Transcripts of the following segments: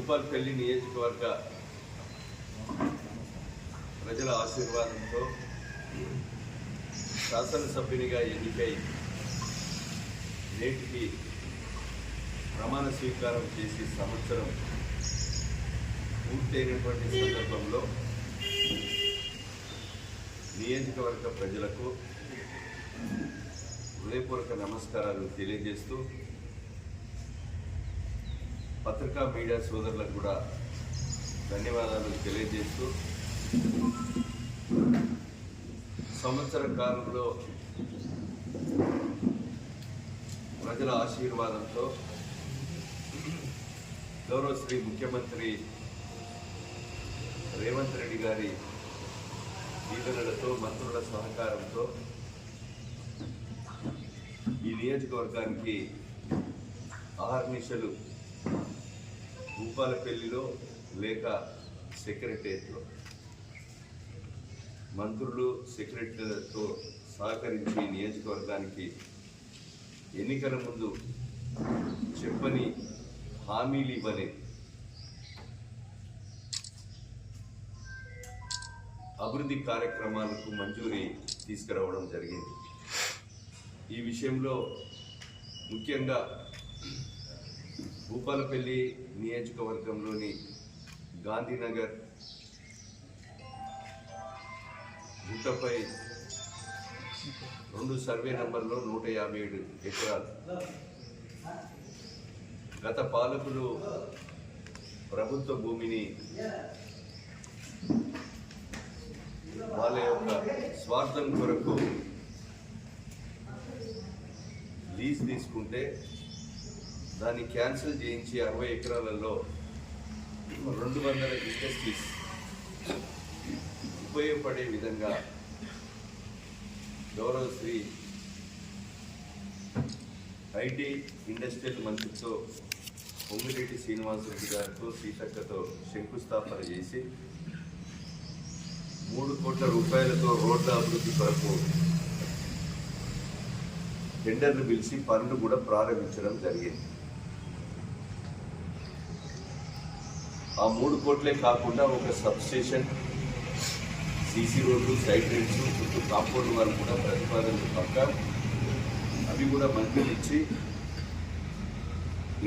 భూపాల్పల్లి నియోజకవర్గ ప్రజల ఆశీర్వాదంతో శాసనసభ్యునిగా ఎన్నికై నేటికి ప్రమాణ స్వీకారం చేసి సంవత్సరం పూర్తయినటువంటి సందర్భంలో నియోజకవర్గ ప్రజలకు హృదయపూర్వక నమస్కారాలు తెలియజేస్తూ పత్రికా మీడియా సోదరులకు కూడా ధన్యవాదాలు తెలియజేస్తూ సంవత్సర కాలంలో ప్రజల ఆశీర్వాదంతో గౌరవ శ్రీ ముఖ్యమంత్రి రేవంత్ రెడ్డి గారి దీవెనలతో మంత్రుల సహకారంతో ఈ నియోజకవర్గానికి ఆహర్నిశలు భూపాలపల్లిలో లేక సెక్రటరియట్లో. మంత్రులు సెక్రటరీలతో సహకరించి నియోజకవర్గానికి ఎన్నికల ముందు చెప్పని హామీలు ఇవ్వలేదు అభివృద్ధి కార్యక్రమాలకు మంజూరీ తీసుకురావడం జరిగింది. ఈ విషయంలో ముఖ్యంగా భూపాలపల్లి నియోజకవర్గంలోని గాంధీనగర్ గుట్టపై రెండు సర్వే నంబర్లో నూట యాభై ఏడు ఎకరాలు. గత పాలకులు ప్రభుత్వ భూమిని వాళ్ళ యొక్క స్వార్థం కొరకు లీజ్ తీసుకుంటే దాన్ని క్యాన్సిల్ చేయించి అరవై ఎకరాలలో రెండు వందల ఇండస్ట్రీస్ ఉపయోగపడే విధంగా గౌరవ శ్రీ ఐటీ ఇండస్ట్రియల్ మంత్రితో పొంగిరెడ్డి శ్రీనివాసరెడ్డి గారితో సీతక్కతో శంకుస్థాపన చేసి మూడు కోట్ల రూపాయలతో రోడ్ల అభివృద్ధి కొరకు టెండర్లు పిలిచి పనులు కూడా ప్రారంభించడం జరిగింది. ఆ మూడు కోట్లే కాకుండా ఒక సబ్స్టేషన్ సీసీ రోడ్లు సైడ్ రేట్స్ చుట్టూ కాంపౌండ్ వాళ్ళు కూడా ప్రతిపాదనలు పక్క అవి కూడా మంజూరు ఇచ్చి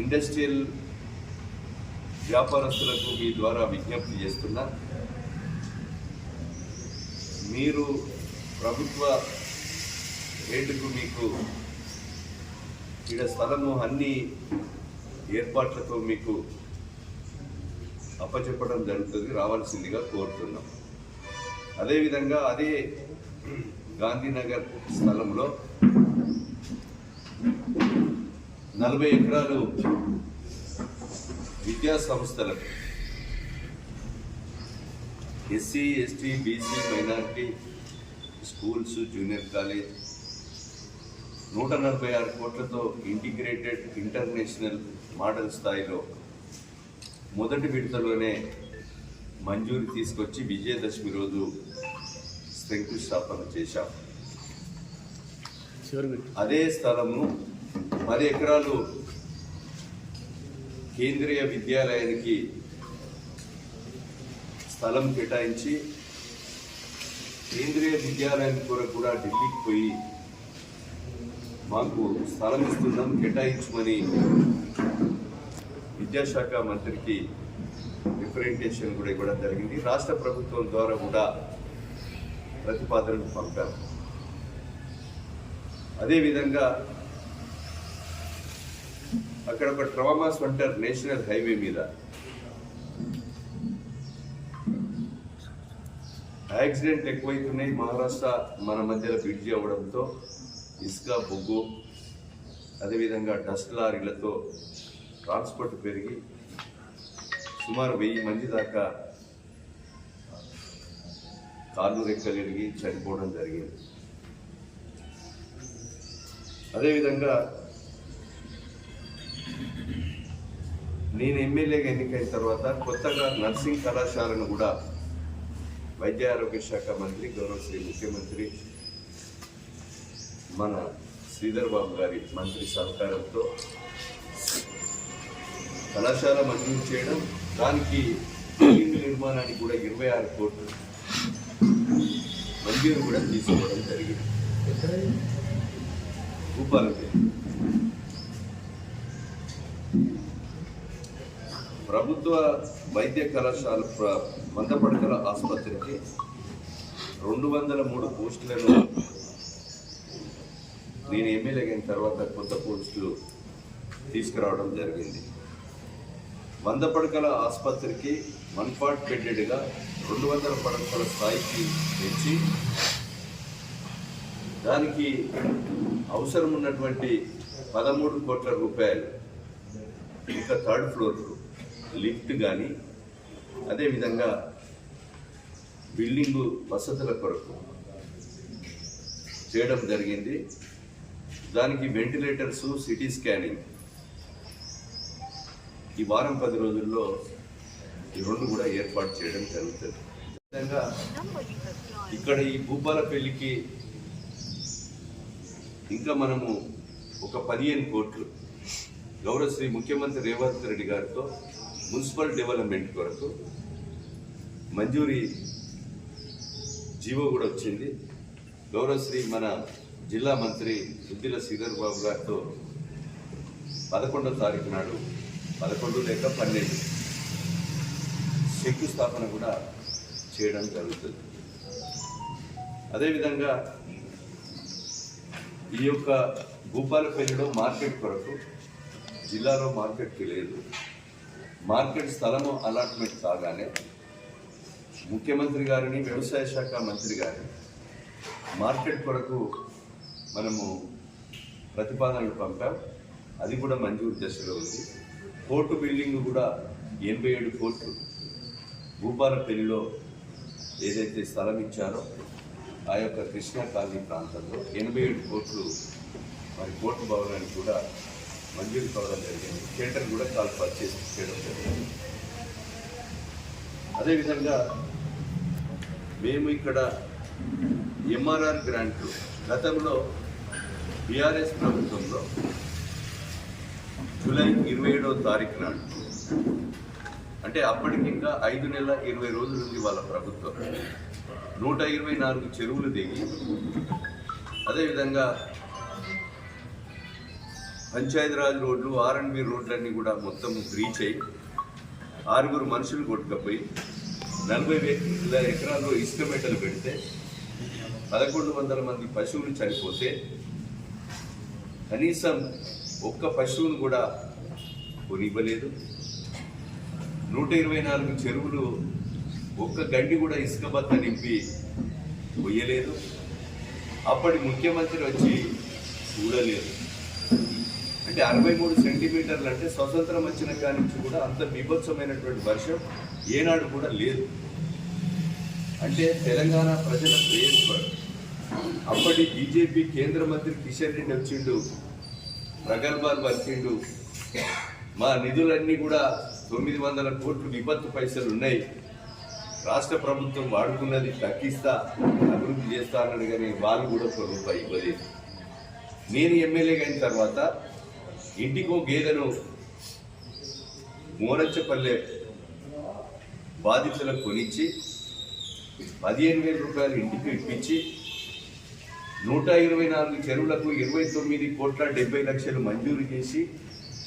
ఇండస్ట్రియల్ వ్యాపారస్తులకు మీ ద్వారా విజ్ఞప్తి చేస్తున్నా. మీరు ప్రభుత్వ రేటుకు మీకు ఇక్కడ స్థలము అన్ని ఏర్పాట్లతో మీకు అప్పచెప్పడం జరుగుతుంది రావాల్సిందిగా కోరుతున్నాం. అదేవిధంగా అదే గాంధీనగర్ స్థలంలో నలభై ఎకరాలు విద్యా సంస్థలకు SC ST BC minority schools junior college నూట నలభై ఆరు కోట్లతో ఇంటిగ్రేటెడ్ ఇంటర్నేషనల్ మోడల్ స్థాయిలో మొదటి విడతలోనే మంజూరు తీసుకొచ్చి విజయదశమి రోజు శంకుస్థాపన చేశాం. అదే స్థలము పది ఎకరాలు కేంద్రీయ విద్యాలయానికి స్థలం కేటాయించి కేంద్రీయ విద్యాలయం కొరకు కూడా ఢిల్లీకి పోయి మాకు స్థలం ఇస్తున్నాం కేటాయించమని విద్యాశాఖ మంత్రికి రిప్రజెంటేషన్ కూడా ఇవ్వడం జరిగింది. రాష్ట్ర ప్రభుత్వం ద్వారా కూడా ప్రతిపాదనలు పంపారు. అదేవిధంగా అక్కడ ఒక ట్రామా సెంటర్ నేషనల్ హైవే మీద యాక్సిడెంట్ ఎక్కువైతున్నాయి. మహారాష్ట్ర మన మధ్యలో బ్రిడ్జి అవ్వడంతో ఇసుక బొగ్గు అదేవిధంగా డస్ట్ లారీలతో ట్రాన్స్పోర్ట్ పెరిగి సుమారు వెయ్యి మంది దాకా కాళ్ళు రెక్కలు చనిపోవడం జరిగింది. అదేవిధంగా నేను ఎమ్మెల్యేగా ఎన్నికైన తర్వాత కొత్తగా నర్సింగ్ కళాశాలను కూడా వైద్య ఆరోగ్య శాఖ మంత్రి గౌరవ శ్రీ ముఖ్యమంత్రి మన శ్రీధర్ బాబు గారి మంత్రి సహకారంతో కళాశాల మంజూరు చేయడం దానికి బిల్డింగ్ నిర్మాణానికి కూడా ఇరవై ఆరు కోట్లు మంజూరు కూడా తీసుకోవడం జరిగింది. భూపాలపల్లి. ప్రభుత్వ వైద్య కళాశాల మందపడకల ఆసుపత్రికి రెండు వందల మూడు పోస్టులను నేను ఎమ్మెల్యే అయిన తర్వాత కొత్త పోస్టులు తీసుకురావడం జరిగింది. వంద పడకల ఆసుపత్రికి వన్ పార్ట్ బెడ్డెడ్గా రెండు వందల పడకల స్థాయికి పెంచి దానికి అవసరం ఉన్నటువంటి పదమూడు కోట్ల రూపాయలు ఇంకా థర్డ్ ఫ్లోర్ లిఫ్ట్ కానీ అదేవిధంగా బిల్డింగు వసతుల కొరకు చేయడం జరిగింది. దానికి వెంటిలేటర్సు సిటీ స్కానింగ్ ఈ వారం పది రోజుల్లో ఈ రెండు కూడా ఏర్పాటు చేయడం జరుగుతుంది. విధంగా ఇక్కడ ఈ భూపాల పెళ్ళికి ఇంకా మనము ఒక పదిహేను కోట్లు గౌరవశ్రీ ముఖ్యమంత్రి రేవంత్ రెడ్డి గారితో మున్సిపల్ డెవలప్మెంట్ కొరకు మంజూరీ జీవో కూడా వచ్చింది. గౌరవశ్రీ మన జిల్లా మంత్రి సుద్దిల శ్రీధర్ బాబు గారితో పదకొండో తారీఖు నాడు పదకొండు లేక పన్నెండు. శంకుస్థాపన కూడా చేయడం జరుగుతుంది. అదేవిధంగా ఈ యొక్క భూపాలపల్లిలో మార్కెట్ కొరకు జిల్లాలో మార్కెట్కి లేదు. మార్కెట్ స్థలము అలాట్మెంట్ కాగానే ముఖ్యమంత్రి గారిని వ్యవసాయ శాఖ మంత్రి గారిని మార్కెట్ కొరకు మనము ప్రతిపాదనలు పంపాం. అది కూడా మంజూరు దశలో ఉంది. కోర్టు బిల్డింగ్ కూడా ఎనభై ఏడు కోట్లు భూపాలపల్లిలో ఏదైతే స్థలం ఇచ్చారో ఆ యొక్క కృష్ణా కాలనీ ప్రాంతంలో ఎనభై ఏడు కోట్లు మరి కోర్టు భవనానికి కూడా మంజూరు కావడం జరిగింది. థియేటర్ కూడా కాల్ పర్చేస్ చేయడం జరిగింది. అదేవిధంగా మేము ఇక్కడ ఎంఆర్ఆర్ గ్రాంట్లు గతంలో బీఆర్ఎస్ ప్రభుత్వంలో జూలై ఇరవై ఏడవ తారీఖు నాడు. అంటే అప్పటికి ఇంకా ఐదు నెలల ఇరవై రోజులు ఉంది వాళ్ళ ప్రభుత్వం. నూట ఇరవై నాలుగు చెరువులు దిగి అదేవిధంగా పంచాయతీరాజ్ రోడ్లు ఆర్ఎన్బి రోడ్లన్నీ కూడా మొత్తం బ్రీచ్ అయ్యి ఆరుగురు మనుషులు కొట్టుకపోయి నలభై వేల ఎకరాల్లో ఇసుక మెట్టలు పెడితే పదకొండు వందల మంది పశువులు చనిపోతే కనీసం ఒక్క పశువును కూడా కొనివ్వలేదు. నూట ఇరవై నాలుగు చెరువులు ఒక్క గండి కూడా ఇసుక బత్త నింపి పొయ్యలేదు అప్పటి ముఖ్యమంత్రి వచ్చి చూడలేదు. అంటే అరవై మూడు సెంటీమీటర్లు అంటే స్వతంత్రం వచ్చిన కాడి నుంచి కూడా అంత బీభత్సమైనటువంటి వర్షం ఏనాడు కూడా లేదు. అంటే తెలంగాణ ప్రజల శ్రేయస్పడు అప్పటి బీజేపీ కేంద్ర మంత్రి కిషన్ రెడ్డి వచ్చిండు ప్రగల్భాలు పరిచిండు. మా నిధులన్నీ కూడా తొమ్మిది వందల కోట్లు విపత్తు పైసలు ఉన్నాయి. రాష్ట్ర ప్రభుత్వం వాడుకున్నది తగ్గిస్తా అభివృద్ధి చేస్తా అన్నాడు కానీ వాళ్ళు కూడా ఒక రూపాయి ఇవ్వలేదు. నేను ఎమ్మెల్యేగా అయిన తర్వాత ఇంటికో గేదెను మోరచ్చపల్లె బాధితులకు కొనిచ్చి పదిహేను వేల రూపాయలు ఇంటికి ఇప్పించి నూట ఇరవై నాలుగు చెరువులకు ఇరవై తొమ్మిది కోట్ల డెబ్బై లక్షలు మంజూరు చేసి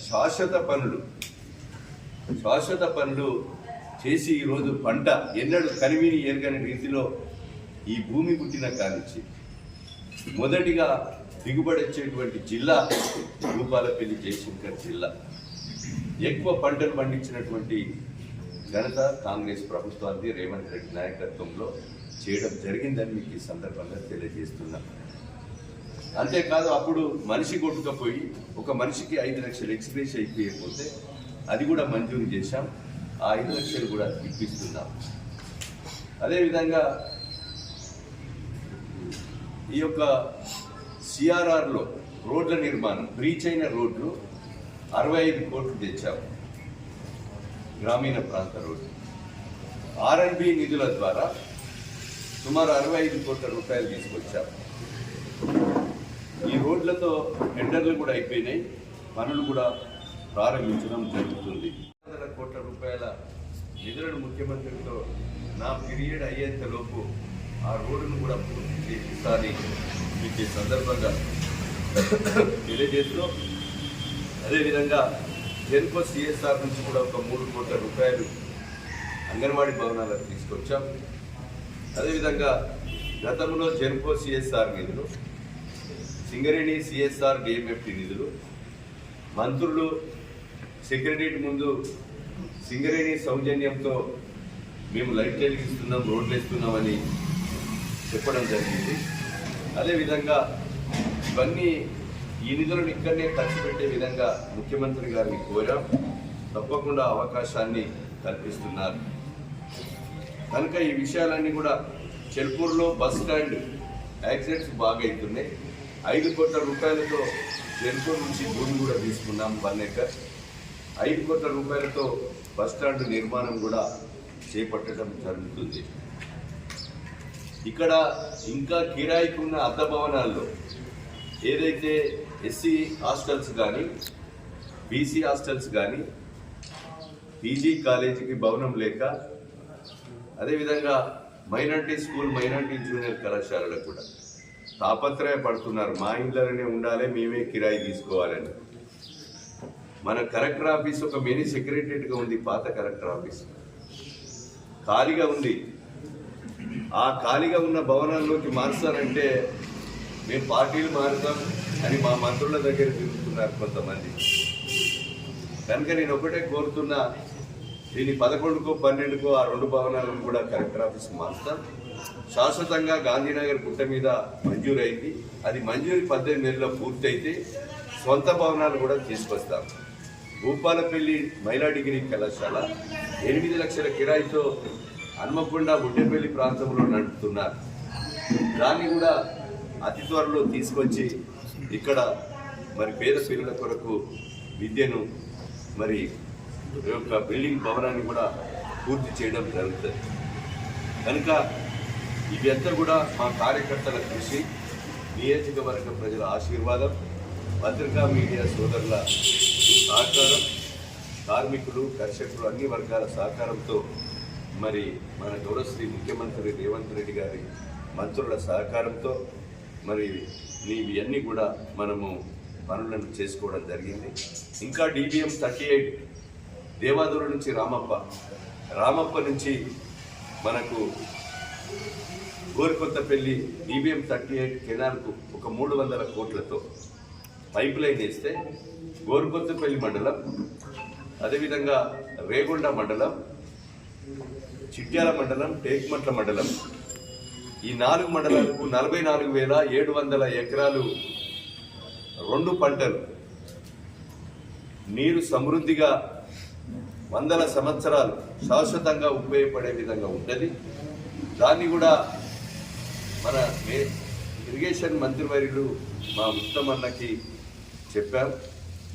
శాశ్వత పనులు. శాశ్వత పనులు చేసి ఈరోజు పంట ఎన్నడూ కనివిని ఎరగని రీతిలో ఈ భూమి పుట్టిన కానిచ్చి మొదటిగా దిగుబడి వచ్చేటువంటి జిల్లా భూపాలపల్లి జయశంకర్ జిల్లా. ఎక్కువ పంటలు పండించినటువంటి ఘనత కాంగ్రెస్ ప్రభుత్వానికి రేవంత్ రెడ్డి నాయకత్వంలో చేయడం జరిగిందని మీకు ఈ సందర్భంగా తెలియజేస్తున్నాను అంతేకాదు అప్పుడు మనిషి కొట్టుకపోయి ఒక మనిషికి ఐదు లక్షలు ఎక్స్ప్రెస్ అయిపోయకపోతే అది కూడా మంజూరు చేశాం. ఆ ఐదు లక్షలు కూడా ఇప్పిస్తున్నాం. అదేవిధంగా ఈ యొక్క సిఆర్ఆర్లో రోడ్ల నిర్మాణం బ్రీచ్ అయిన రోడ్లు అరవై ఐదు కోట్లు తెచ్చాము గ్రామీణ ప్రాంత రోడ్లు. ఆర్ఎన్బి నిధుల ద్వారా సుమారు అరవై ఐదు కోట్ల రూపాయలు తీసుకొచ్చాం ఈ రోడ్లతో టెండర్లు కూడా అయిపోయినాయి. పనులు కూడా ప్రారంభించడం జరుగుతుంది. వందల కోట్ల రూపాయల నిధులను ముఖ్యమంత్రితో నా పీరియడ్ అయ్యేంత లోపు ఆ రోడ్డును కూడా పూర్తి చేస్తానని మీకు ఈ సందర్భంగా తెలియజేస్తూ అదేవిధంగా జెన్కో సిఎస్ఆర్ నుంచి కూడా ఒక మూడు కోట్ల రూపాయలు అంగన్వాడీ భవనాలకు తీసుకొచ్చాం. అదేవిధంగా గతంలో జెన్కో సిఎస్ఆర్ నిధులు సింగరేణి సిఎస్ఆర్ డిఎంఎఫ్టి నిధులు మంత్రులు సెక్రటరీట్ ముందు సింగరేణి సౌజన్యంతో మేము లైట్ వెలిగిస్తున్నాం రోడ్లు వేస్తున్నామని చెప్పడం జరిగింది. అదేవిధంగా ఇవన్నీ ఈ నిధులను ఇక్కడనే ఖర్చు పెట్టే విధంగా ముఖ్యమంత్రి గారిని కోరాం. తప్పకుండా అవకాశాన్ని కల్పిస్తున్నారు. కనుక ఈ విషయాలన్నీ కూడా చెల్పూర్లో బస్ స్టాండ్ యాక్సిడెంట్స్ బాగా అవుతున్నాయి ఐదు కోట్ల రూపాయలతో చెల్పూర్ నుంచి భూమి కూడా తీసుకున్నాం వన్ ఎకర్ ఐదు కోట్ల రూపాయలతో బస్ స్టాండ్ నిర్మాణం కూడా చేపట్టడం జరుగుతుంది. ఇక్కడ ఇంకా కిరాయికి ఉన్న అద్దె భవనాల్లో ఏదైతే ఎస్సీ హాస్టల్స్ కానీ బీసీ హాస్టల్స్ కానీ పీజీ కాలేజీకి భవనం లేక అదేవిధంగా మైనార్టీ స్కూల్ మైనార్టీ జూనియర్ కళాశాలలో కూడా. తాపత్రయపడుతున్నారు మా ఇంట్లోనే ఉండాలి మేమే కిరాయి తీసుకోవాలని. మన కలెక్టర్ ఆఫీస్ ఒక మినీ సెక్రటరియట్గా ఉంది పాత కలెక్టర్ ఆఫీస్. ఖాళీగా ఉంది. ఆ ఖాళీగా ఉన్న భవనాల్లోకి మార్చాలంటే మేము పార్టీలు మారుతాం అని మా మంత్రుల దగ్గర తిరుగుతున్నారు కొంతమంది. కనుక నేను ఒకటే కోరుతున్నా దీన్ని పదకొండుకో పన్నెండుకో ఆ రెండు భవనాలను కూడా కలెక్టర్ ఆఫీస్ మారుస్తాం శాశ్వతంగా గాంధీనగర్ గుట్ట మీద మంజూరైంది. అది మంజూరు పద్దెనిమిది నెలల్లో పూర్తయితే సొంత భవనాలు కూడా తీసుకొస్తాం. భూపాలపల్లి మహిళా డిగ్రీ కళాశాల ఎనిమిది లక్షల కిరాయితో హన్మకొండ బుడ్డేపల్లి ప్రాంతంలో నడుపుతున్నారు. దాన్ని కూడా అతి త్వరలో తీసుకొచ్చి ఇక్కడ మరి పేద పిల్లల కొరకు విద్యను మరి యొక్క బిల్డింగ్ భవనాన్ని కూడా పూర్తి చేయడం జరుగుతుంది. కనుక ఇవి అంతా కూడా మా కార్యకర్తల కృషి నియోజకవర్గ ప్రజల ఆశీర్వాదం పత్రికా మీడియా సోదరుల సహకారం కార్మికులు కర్షకులు అన్ని వర్గాల సహకారంతో మరి మన గౌరవశ్రీ ముఖ్యమంత్రి రేవంత్ రెడ్డి గారి మంత్రుల సహకారంతో మరి ఇవి అన్నీ కూడా మనము పనులను చేసుకోవడం జరిగింది. ఇంకా డిబిఎం థర్టీ ఎయిట్ దేవాదూరు నుంచి రామప్ప రామప్ప నుంచి మనకు గోరికొత్తపల్లి డిబిఎం థర్టీ ఎయిట్ కెనాల్కు ఒక మూడు వందల కోట్లతో పైప్ లైన్ వేస్తే గోరుకొత్తపల్లి మండలం అదేవిధంగా రేగొండ మండలం చిట్యాల మండలం టేక్మట్ల మండలం. ఈ నాలుగు మండలాలకు నలభై నాలుగు వేల ఏడు వందల ఎకరాలు రెండు పంటలు నీరు సమృద్ధిగా వందల సంవత్సరాలు శాశ్వతంగా ఉపయోగపడే విధంగా ఉంటుంది. దాన్ని కూడా మన మే- ఇరిగేషన్ మంత్రివర్యులు మా ఉత్తమన్నకి చెప్పాం.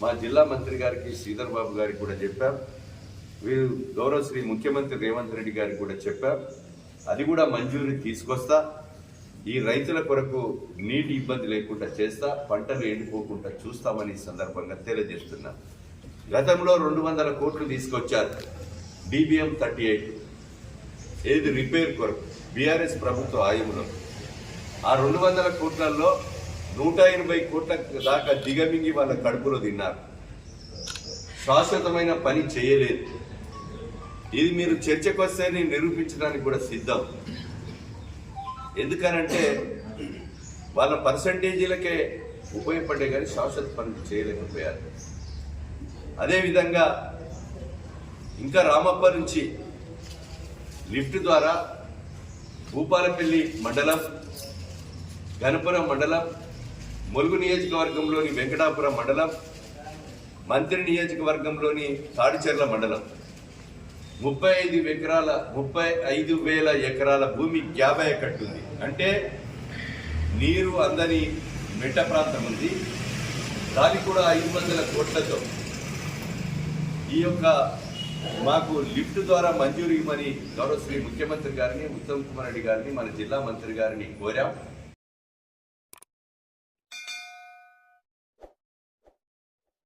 మా జిల్లా మంత్రి గారికి శ్రీధర్ బాబు గారికి కూడా చెప్పాం. వీరు గౌరవ శ్రీ ముఖ్యమంత్రి రేవంత్ రెడ్డి గారికి కూడా చెప్పాం. అది కూడా మంజూరు తీసుకొస్తా. ఈ రైతుల కొరకు నీటి ఇబ్బంది లేకుండా చేస్తా. పంటలు ఎండిపోకుండా చూస్తామని ఈ సందర్భంగా తెలియజేస్తున్నాను గతంలో రెండు వందల కోట్లు తీసుకొచ్చారు. DBM thirty eight. ఏది రిపేర్ కొరకు? బీఆర్ఎస్ ప్రభుత్వ ఆయువులో ఆ రెండు వందల కోట్లలో నూట ఎనభై కోట్ల దాకా దిగమింగి వాళ్ళ కడుపులో తిన్నారు. శాశ్వతమైన పని చేయలేదు. ఇది మీరు చర్చకు వస్తే నేను నిరూపించడానికి కూడా సిద్ధం. ఎందుకనంటే వాళ్ళ పర్సంటేజీలకే ఉపయోగపడే కానీ శాశ్వత పని చేయలేకపోయారు. అదేవిధంగా ఇంకా రామప్ప నుంచి లిఫ్ట్ ద్వారా భూపాలపల్లి మండలం గణపురం మండలం ములుగు నియోజకవర్గంలోని వెంకటాపురం మండలం మంత్రి నియోజకవర్గంలోని తాడిచెర్ల మండలం. ముప్పై ఐదు ఎకరాల ముప్పై ఐదు వేల ఎకరాల భూమి యాభై కట్టుంది అంటే నీరు అందని మెట్ట ప్రాంతం ఉంది. దానికి కూడా ఐదు వందల కోట్లతో ఈ యొక్క మాకు లిఫ్ట్ ద్వారా మంజూరు ఇవ్వమని గౌరవ శ్రీ ముఖ్యమంత్రి గారిని ఉత్తమ్ కుమార్ రెడ్డి గారిని మన జిల్లా మంత్రి గారిని కోరాం.